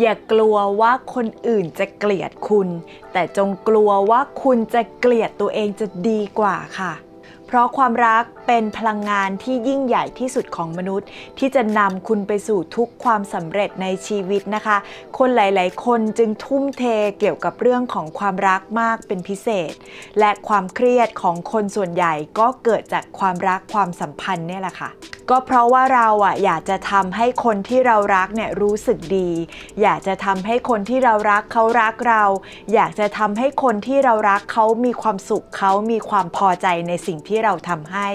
อย่ากลัวว่าคนอื่นจะเกลียดคุณ แต่จงกลัวว่าคุณจะเกลียดตัวเองจะดีกว่าค่ะ เพราะความรักเป็นพลังงานที่ยิ่งใหญ่ที่สุดของมนุษย์ ที่จะนำคุณไปสู่ทุกความสำเร็จในชีวิตนะคะ คนหลาย ๆ คนจึงทุ่มเทเกี่ยวกับเรื่องของความรักมากเป็นพิเศษ และความเครียดของคนส่วนใหญ่ก็เกิดจากความรักความสัมพันธ์เนี่ยแหละค่ะ ก็เพราะว่าเราอะอยากจะทำให้คนที่เรารักเนี่ยรู้สึกดี อยากจะทำให้คนที่เรารักเขารักเรา อยากจะทำให้คนที่เรารักเขามีความสุขเขามีความพอใจในสิ่งที่เราทำให้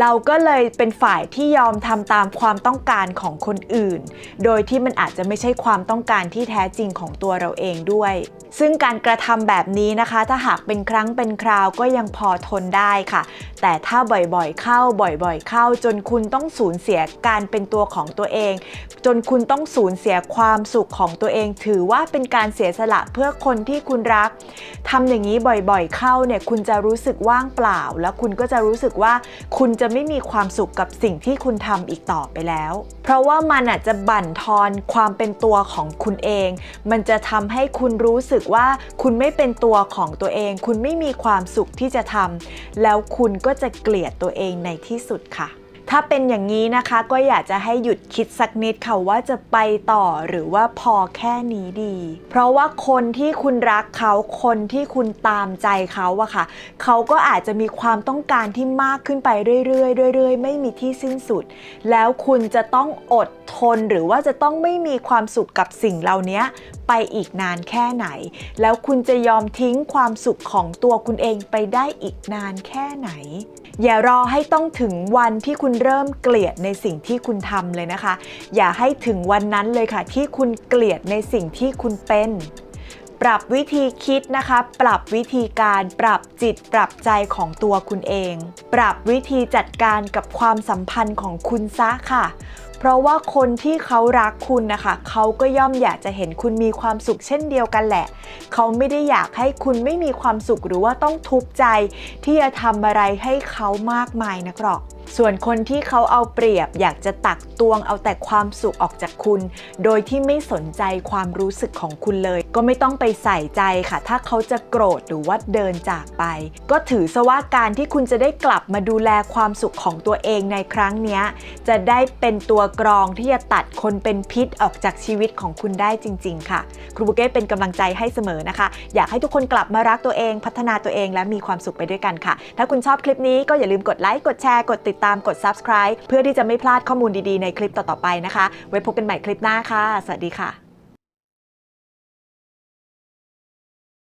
เราก็เลยเป็นฝ่ายที่ยอมทำตามความต้องการของคนอื่น โดยที่มันอาจจะไม่ใช่ความต้องการที่แท้จริงของตัวเราเองด้วย ซึ่งการกระทำแบบนี้นะคะ ถ้าหากเป็นครั้งเป็นคราวก็ยังพอทนได้ค่ะ แต่ถ้าบ่อยๆ เข้าบ่อยๆ เข้าจนคุณต้องสูญเสียการเป็นตัวของตัวเอง จนคุณต้องสูญเสียความสุขของตัวเอง ถือว่าเป็นการเสียสละเพื่อคนที่คุณรักทำอย่างนี้บ่อยๆ เข้าเนี่ยคุณจะรู้สึกว่างเปล่า แล้วคุณก็จะรู้สึกว่าคุณจะไม่มีความสุขกับสิ่งที่คุณทำอีกต่อไปแล้ว เพราะว่ามันอาจจะบั่นทอนความเป็นตัวของคุณเอง มันจะทำให้คุณรู้สึกว่าคุณไม่เป็นตัวของตัวเอง คุณไม่มีความสุขที่จะทำแล้วคุณก็จะเกลียดตัวเองในที่สุดค่ะ ถ้าเป็นอย่างนี้นะคะก็อยากจะให้หยุดคิดสักนิดค่ะว่าจะไปต่อหรือว่าพอแค่นี้ดี เพราะว่าคนที่คุณรักเขาคนที่คุณตามใจเขาอะค่ะ เขาก็อาจจะมีความต้องการที่มากขึ้นไปเรื่อยๆเรื่อยๆ ไม่มีที่สิ้นสุด แล้วคุณจะต้องอดทนหรือว่าจะต้องไม่มีความสุขกับสิ่งเหล่านี้ไปอีกนานแค่ไหน แล้วคุณจะยอมทิ้งความสุขของตัวคุณเองไปได้อีกนานแค่ไหน อย่ารอให้ต้องถึงวันที่คุณเริ่มเกลียดในสิ่งที่คุณทำเลยนะคะ อย่าให้ถึงวันนั้นเลยค่ะ ที่คุณเกลียดในสิ่งที่คุณเป็น ปรับวิธีคิดนะคะ ปรับวิธีการปรับจิตปรับใจของตัวคุณเอง ปรับวิธีจัดการกับความสัมพันธ์ของคุณซะค่ะ เพราะว่าคนที่เขารักคุณนะคะเขาก็ย่อมอยากจะเห็นคุณมีความสุขเช่นเดียวกันแหละ เขาไม่ได้อยากให้คุณไม่มีความสุขหรือว่าต้องทุกข์ใจ ที่จะทำอะไรให้เขามากมายนักหรอก ส่วนคนที่เขาเอาเปรียบอยากจะตักตวงเอาแต่ความสุขออกจากคุณ โดยที่ไม่สนใจความรู้สึกของคุณเลย ก็ไม่ต้องไปใส่ใจค่ะ ถ้าเขาจะโกรธหรือว่าเดินจากไป ก็ถือซะว่าการที่คุณจะได้กลับมาดูแลความสุขของตัวเองในครั้งนี้จะได้เป็นตัวกรองที่จะตัดคนเป็นพิษออกจากชีวิตของคุณได้จริง ๆ ค่ะ ครูบุเก้เป็นกำลังใจให้เสมอนะคะ อยากให้ทุกคนกลับมารักตัวเอง พัฒนาตัวเองและมีความสุขไปด้วยกันค่ะ ถ้าคุณชอบคลิปนี้ก็อย่าลืมกดไลค์กดแชร์กดติดดตามกด subscribe เพื่อที่จะไม่พลาดข้อมูลดีๆในคลิปต่อๆไปนะคะ ไว้พบกันใหม่คลิปหน้าค่ะ สวัสดีค่ะ